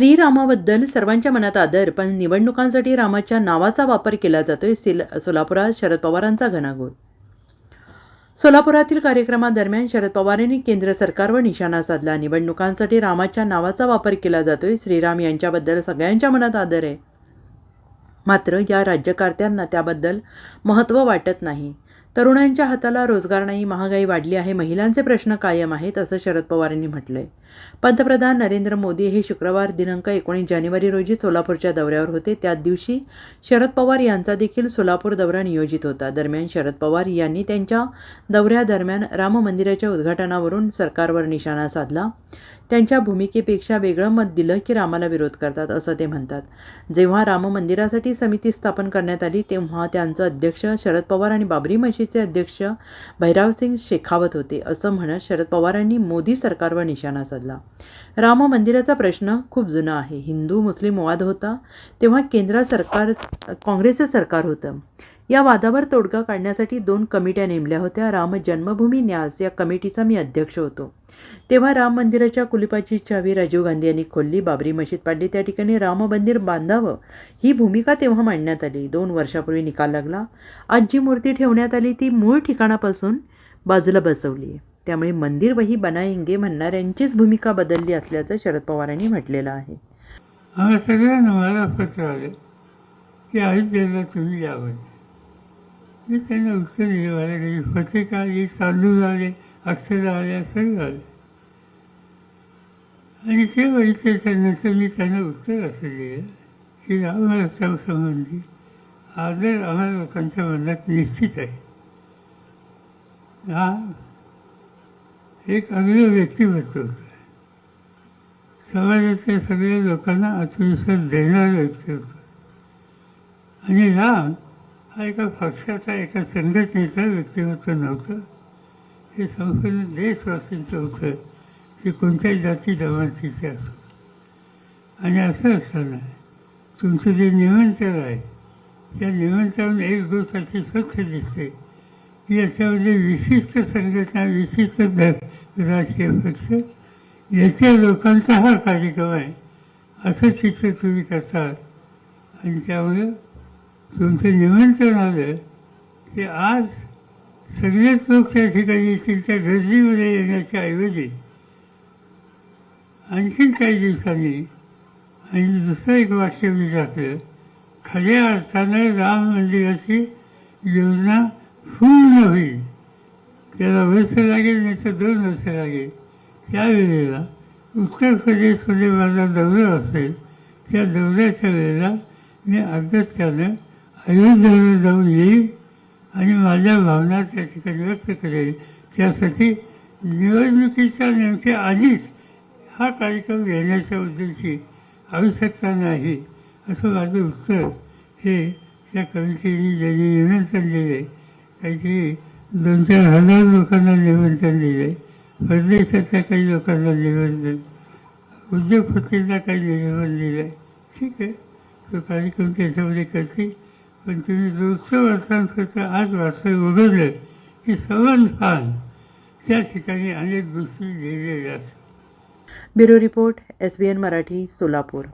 श्रीरामाबद्दल सर्वांच्या मनात आदर पण निवडणुकांसाठी रामाच्या नावाचा वापर केला जातोय सिल सोलापुरात शरद पवारांचा घणाघोर सोलापुरातील कार्यक्रमादरम्यान शरद पवारांनी केंद्र सरकारवर निशाणा साधला. निवडणुकांसाठी रामाच्या नावाचा वापर केला जातोय. श्रीराम यांच्याबद्दल सगळ्यांच्या मनात आदर आहे. मात्र या राज्यकर्त्यांना त्याबद्दल महत्त्व वाटत नाही. तरुणांच्या हाताला रोजगार नाही महागाई वाढली आहे महिलांचे प्रश्न कायम आहेत असं शरद पवार यांनी म्हटलंय. पंतप्रधान नरेंद्र मोदी हे शुक्रवार दिनांक एकोणीस जानेवारी रोजी सोलापूरच्या दौऱ्यावर होते. त्याच दिवशी शरद पवार यांचा देखील सोलापूर दौरा नियोजित होता. दरम्यान शरद पवार यांनी त्यांच्या दौऱ्यादरम्यान राम मंदिराच्या उद्घाटनावरून सरकारवर निशाणा साधला. त्यांच्या भूमिकेपेक्षा वेगळं मत दिलं की रामाला विरोध करतात असं ते म्हणतात. जेव्हा राम मंदिरासाठी समिती स्थापन करण्यात आली तेव्हा त्यांचं अध्यक्ष शरद पवार आणि बाबरी मशीदचे अध्यक्ष भैरावसिंग शेखावत होते असं म्हणत शरद पवारांनी मोदी सरकारवर निशाणा साधला. राम मंदिराचा प्रश्न खूप जुना आहे. हिंदू मुस्लिम वाद होता तेव्हा केंद्र सरकार काँग्रेसचं सरकार होतं. या वादावर तोडगा काढण्यासाठी दोन कमिट्या नेमल्या होत्या. राम जन्मभूमी न्यास या कमिटीचा मी अध्यक्ष होतो. तेव्हा राम मंदिराच्या कुलपाची चावी राजीव गांधी यांनी खोलली. बाबरी मशीद पाडली. त्या ठिकाणी राम मंदिर बांधावं ही भूमिका तेव्हा मांडण्यात आली. दोन वर्षापूर्वी निकाल लागला. आज जी मूर्ती ठेवण्यात आली. ती मूळ ठिकाणापासून बाजूला बसवली. आहे त्यामुळे मंदिर वही बनाएंगे म्हणणाऱ्यांचीच भूमिका बदलली असल्याचं शरद पवारांनी म्हटलेलं आहे. सगळ्यांना मला पत्र आलं की अयोध्येला तुम्ही यावं. मी त्यांना उत्तर दिलं मला काही पत्रिका तांदूळ आले अक्षर आले असं आले आणि ते बघितले त्यानंतर मी त्यांना उत्तर असं दिलं की रामरक्षा आदर आम्हाला लोकांच्या मनात निश्चित आहे. हा एक अग्र व्यक्तिमत्व होतं. समाजातल्या सगळ्या लोकांना आत्मविश्वास देणारं व्यक्ती होतं आणि राम हा एका पक्षाचा एका संघटनेचा व्यक्तिमत्व नव्हतं. हे संपूर्ण देशवासींचं होतं ते कोणत्याही जाती जमातीचे असो. आणि असं असताना तुमचं जे निमंत्रण आहे त्या निमंत्रण एक गोष्ट अशी स्वच्छ दिसते. की याच्यामध्ये विशिष्ट संघटना विशिष्ट राजकीय पक्ष याच्या लोकांचा हा कार्यक्रम आहे. असं चित्र तुम्ही करतात आणि त्यामुळे तुमचं निमंत्रण आलं की आज सगळेच लोक त्या ठिकाणी येतील त्या गर्दीमध्ये येण्याच्या ऐवजी आणखीन काही दिवसांनी आणि दुसरं एक वाक्य मी टाकलं खऱ्या अर्थानं राम मंदिराची योजना पूर्ण होईल. त्याला वर्ष लागेल नाही तर दोन वर्ष लागेल. त्यावेळेला उत्तर प्रदेशमध्ये माझा दौरा असेल. त्या दौऱ्याच्या वेळेला मी अगत्यानं अयोध्येला जाऊन येईल आणि माझ्या भावना त्या ठिकाणी व्यक्त करेल त्यासाठी निवडणुकीच्या नेमक्या आधीच हा कार्यक्रम घेण्याच्या उद्देशी आवश्यकता नाही असं माझं उत्तर. हे त्या कमिटीने ज्यांनी निमंत्रण दिले. काहीतरी दोन चार हजार लोकांना निमंत्रण दिले. परदेशातल्या काही लोकांना निमंत्रण. उद्योगपतींना काही निमंत्रण दिलं. आहे ठीक आहे. तो कार्यक्रम त्याच्यामध्ये करतील. पण तुम्ही दोनशे वर्षांपेक्षा आज वाचलं उघडले की सवन खान त्या ठिकाणी अनेक गोष्टी लिहिलेल्या असतात bureau report S B N Marathi Solapur.